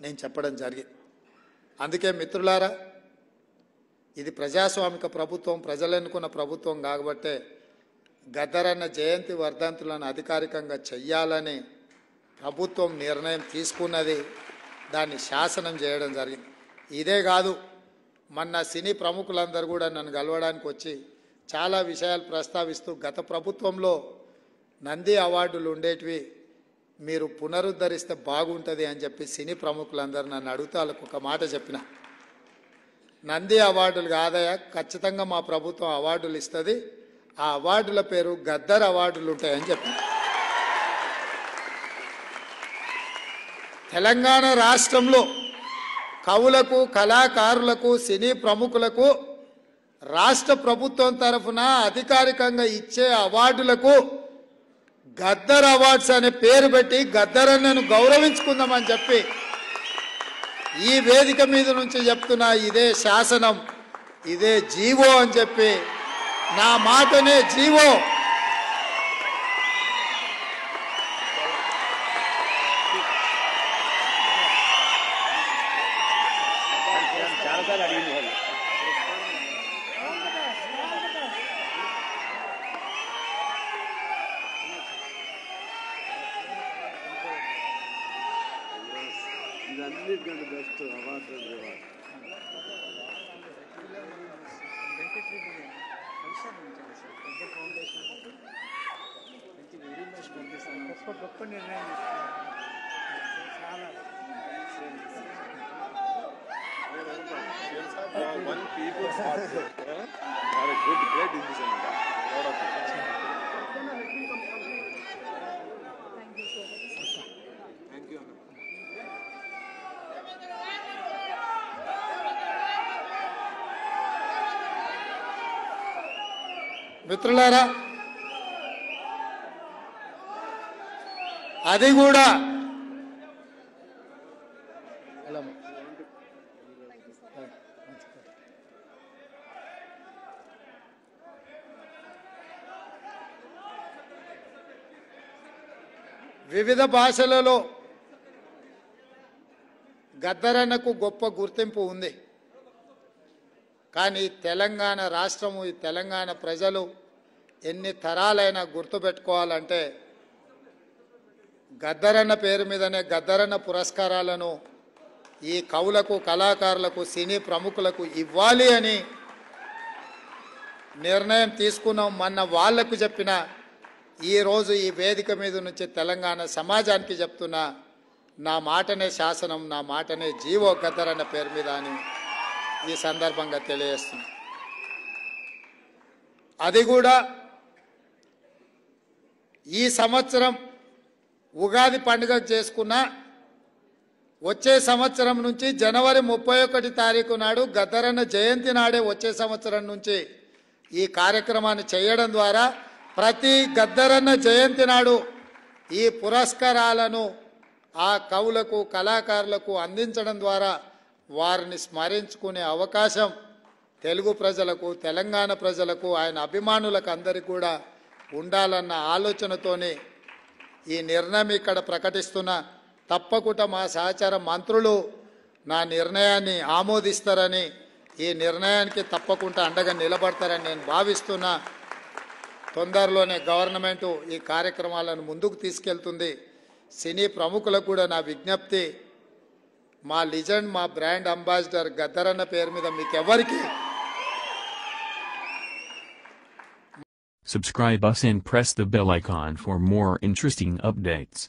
నేను చెప్పడం జరిగింది. అందుకే మిత్రులారా ఇది ప్రజాస్వామిక ప్రభుత్వం ప్రజలు ఎన్నుకున్న ప్రభుత్వం కాబట్టే గద్దరన్న జయంతి వర్ధంతులను అధికారికంగా చెయ్యాలని ప్రభుత్వం నిర్ణయం తీసుకున్నది దాన్ని శాసనం చేయడం జరిగింది. ఇదే కాదు మొన్న సినీ ప్రముఖులందరూ కూడా నన్ను కలవడానికి వచ్చి చాలా విషయాలు ప్రస్తావిస్తూ గత ప్రభుత్వంలో నంది అవార్డులు ఉండేటివి మీరు పునరుద్ధరిస్తే బాగుంటుంది అని చెప్పి సినీ ప్రముఖులందరూ నన్ను అడుగుతా ఒక మాట చెప్పిన. నంది అవార్డులు కాదయా ఖచ్చితంగా మా ప్రభుత్వం అవార్డులు ఇస్తుంది. ఆ అవార్డుల పేరు గద్దర్ అవార్డులు ఉంటాయని చెప్పి తెలంగాణ రాష్ట్రంలో కవులకు కళాకారులకు సినీ ప్రముఖులకు రాష్ట్ర ప్రభుత్వం తరఫున అధికారికంగా ఇచ్చే అవార్డులకు గద్దర్ అవార్డ్స్ అనే పేరు పెట్టి గద్దరన్నను గౌరవించుకుందామని చెప్పి ఈ వేదిక మీద నుంచి చెప్తున్నా ఇదే శాసనం ఇదే జీవో అని చెప్పి నా మాటనే జీవో. చాలాసార్లు అడిగింది వాళ్ళు ఇదన్నిటికంటే బెస్ట్ అవార్డు అండ్ రివార్డ్ గొప్ప గొప్ప నిర్ణయం చాలా one people's heart uh, are a good great decision lot of thank మిత్రులారా అది కూడా వివిధ భాషలలో గద్దరన్నకు గొప్ప గుర్తింపు ఉంది. కానీ తెలంగాణ రాష్ట్రము ఈ తెలంగాణ ప్రజలు ఎన్ని తరాలైనా గుర్తుపెట్టుకోవాలంటే గద్దరన్న పేరు మీదనే గద్దరన్న పురస్కారాలను ఈ కవులకు కళాకారులకు సినీ ప్రముఖులకు ఇవ్వాలి అని నిర్ణయం తీసుకున్నాం మొన్న వాళ్ళకు చెప్పిన ఈరోజు ఈ వేదిక మీద నుంచి తెలంగాణ సమాజానికి చెప్తున్నా నా మాటనే శాసనం నా మాటనే జీవో గద్దరన్న పేరు మీద అని ఈ సందర్భంగా తెలియజేస్తుంది అది కూడా ఈ సంవత్సరం ఉగాది పండుగ చేసుకున్న వచ్చే సంవత్సరం నుంచి జనవరి ముప్పై ఒకటి తారీఖు నాడు గద్దరన్న జయంతి నాడే వచ్చే సంవత్సరం నుంచి ఈ కార్యక్రమాన్ని చేయడం ద్వారా ప్రతి గద్దరన్న జయంతి నాడు ఈ పురస్కారాలను ఆ కవులకు కళాకారులకు అందించడం ద్వారా వారిని స్మరించుకునే అవకాశం తెలుగు ప్రజలకు తెలంగాణ ప్రజలకు ఆయన అభిమానులకు అందరికీ కూడా ఉండాలన్న ఆలోచనతోనే ఈ నిర్ణయం ఇక్కడ ప్రకటిస్తున్న. తప్పకుండా మా సహచార మంత్రులు నా నిర్ణయాన్ని ఆమోదిస్తారని ఈ నిర్ణయానికి తప్పకుండా అండగా నిలబడతారని నేను భావిస్తున్నా. తొందరలోనే గవర్నమెంటు ఈ కార్యక్రమాలను ముందుకు తీసుకెళ్తుంది. సినీ ప్రముఖులకు కూడా నా విజ్ఞప్తి. మా లిజెండ్ మా బ్రాండ్ అంబాసిడర్ గద్దరన్న పేరు మీద మీకు ఎవరికి Subscribe us and press the bell icon for more interesting updates.